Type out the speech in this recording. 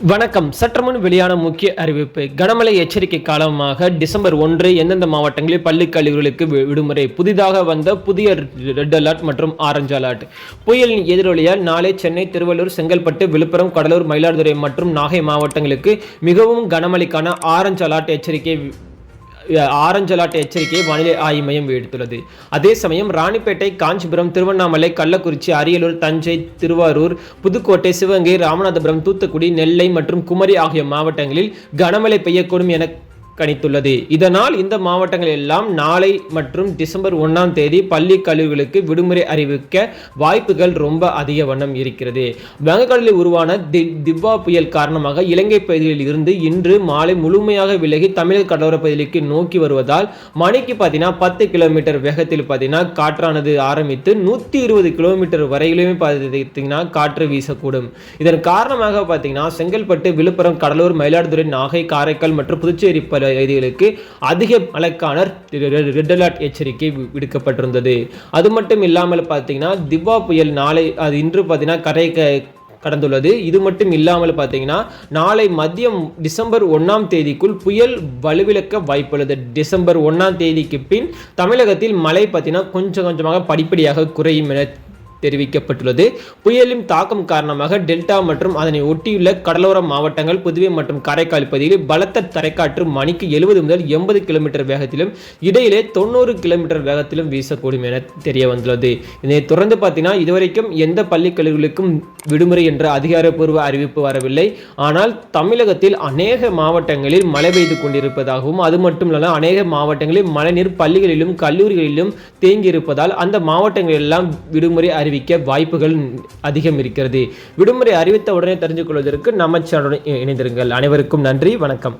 வணக்கம். சற்றுமுன் வெளியான முக்கிய அறிவிப்பு. கனமழை எச்சரிக்கை காலமாக டிசம்பர் ஒன்று எந்தெந்த மாவட்டங்களில் பள்ளி கல்லூரிகளுக்கு வி- விடுமுறை? புதிதாக வந்த புதிய ரெட் அலர்ட் மற்றும் ஆரஞ்சு அலர்ட். புயலின் எதிரொலியால் நாளை சென்னை திருவள்ளூர் செங்கல்பட்டு விழுப்புரம் கடலூர் மயிலாடுதுறை மற்றும் நாகை மாவட்டங்களுக்கு மிகவும் கனமழைக்கான ஆரஞ்சு அலர்ட் எச்சரிக்கை ஆரஞ்சு அலர்ட் எச்சரிக்கையை வானிலை ஆய்வு மையம் விடுத்துள்ளது. அதே சமயம் ராணிப்பேட்டை காஞ்சிபுரம் திருவண்ணாமலை கள்ளக்குறிச்சி அரியலூர் தஞ்சை திருவாரூர் புதுக்கோட்டை சிவகங்கை ராமநாதபுரம் தூத்துக்குடி நெல்லை மற்றும் குமரி ஆகிய மாவட்டங்களில் கனமழை பெய்யக்கூடும் என கணித்துள்ளது. இதனால் இந்த மாவட்டங்கள் எல்லாம் நாளை மற்றும் டிசம்பர் ஒன்றாம் தேதி பள்ளி கல்லூரிகளுக்கு விடுமுறை அறிவிக்க வாய்ப்புகள் ரொம்ப அதிக வண்ணம் இருக்கிறது. வங்கக்கடலில் உருவான தி திவ்வா புயல் காரணமாக இலங்கை பகுதிகளில் இருந்து இன்று மாலை முழுமையாக விலகி தமிழக கடலோர பகுதிக்கு நோக்கி வருவதால் மணிக்கு பார்த்தீங்கன்னா பத்து கிலோமீட்டர் வேகத்தில் பார்த்தீங்கன்னா காற்றானது ஆரம்பித்து நூற்றி இருபது கிலோமீட்டர் வரையிலுமே பார்த்தீங்கன்னா காற்று வீசக்கூடும். இதன் காரணமாக பார்த்தீங்கன்னா செங்கல்பட்டு விழுப்புரம் கடலூர் மயிலாடுதுறை நாகை காரைக்கால் மற்றும் புதுச்சேரி கைதிகளுக்கு அதிக மழைக்கான ரெட் அலர்ட் எச்சரிக்கை விடுக்கப்பட்டிருந்தது. அது மட்டும் இல்லாமல் பார்த்தீங்கன்னா திவ்வா புயல் நாளை அது இன்று பார்த்தீங்கன்னா கரை க- கடந்துள்ளது. இது மட்டும் இல்லாமல் பார்த்தீங்கன்னா நாளை மதியம் டிசம்பர் ஒன்றாம் தேதிக்குள் புயல் வலுவிழக்க வாய்ப்புள்ளது. டிசம்பர் ஒன்றாம் தேதிக்கு பின் தமிழகத்தில் மழை பார்த்தீங்கன்னா கொஞ்சம் கொஞ்சமாக படிப்படியாக குறையும் என தெரிவிக்கப்பட்டுள்ளது. புயலின் தாக்கம் காரணமாக டெல்டா மற்றும் அதனை ஒட்டியுள்ள கடலோர மாவட்டங்கள் புதுவை மற்றும் காரைக்கால் பகுதியில் பலத்த தரைக்காற்று மணிக்கு எழுபது முதல் எண்பது கிலோமீட்டர் வேகத்திலும் இடையிலே தொண்ணூறு கிலோமீட்டர் வேகத்திலும் வீசக்கூடும் என தெரிய வந்துள்ளது இதனை தொடர்ந்து பார்த்தீங்கன்னா இதுவரைக்கும் எந்த பள்ளி கல்லூரிகளுக்கும் விடுமுறை என்ற அதிகாரப்பூர்வ அறிவிப்பு வரவில்லை. ஆனால் தமிழகத்தில் அநேக மாவட்டங்களில் மழை பெய்து கொண்டிருப்பதாகவும் அது மட்டும் இல்லாமல் அநேக மாவட்டங்களில் மழைநீர் பள்ளிகளிலும் கல்லூரிகளிலும் தேங்கி இருப்பதால் அந்த மாவட்டங்களிலெல்லாம் விடுமுறை அறிவிக்க வாய்ப்புகள் அதிகம் இருக்கிறது. விடுமுறை அறிவித்த உடனே தெரிந்து கொள்வதற்கு நம்ம சேனலுடன் இணைந்திருங்கள். அனைவருக்கும் நன்றி. வணக்கம்.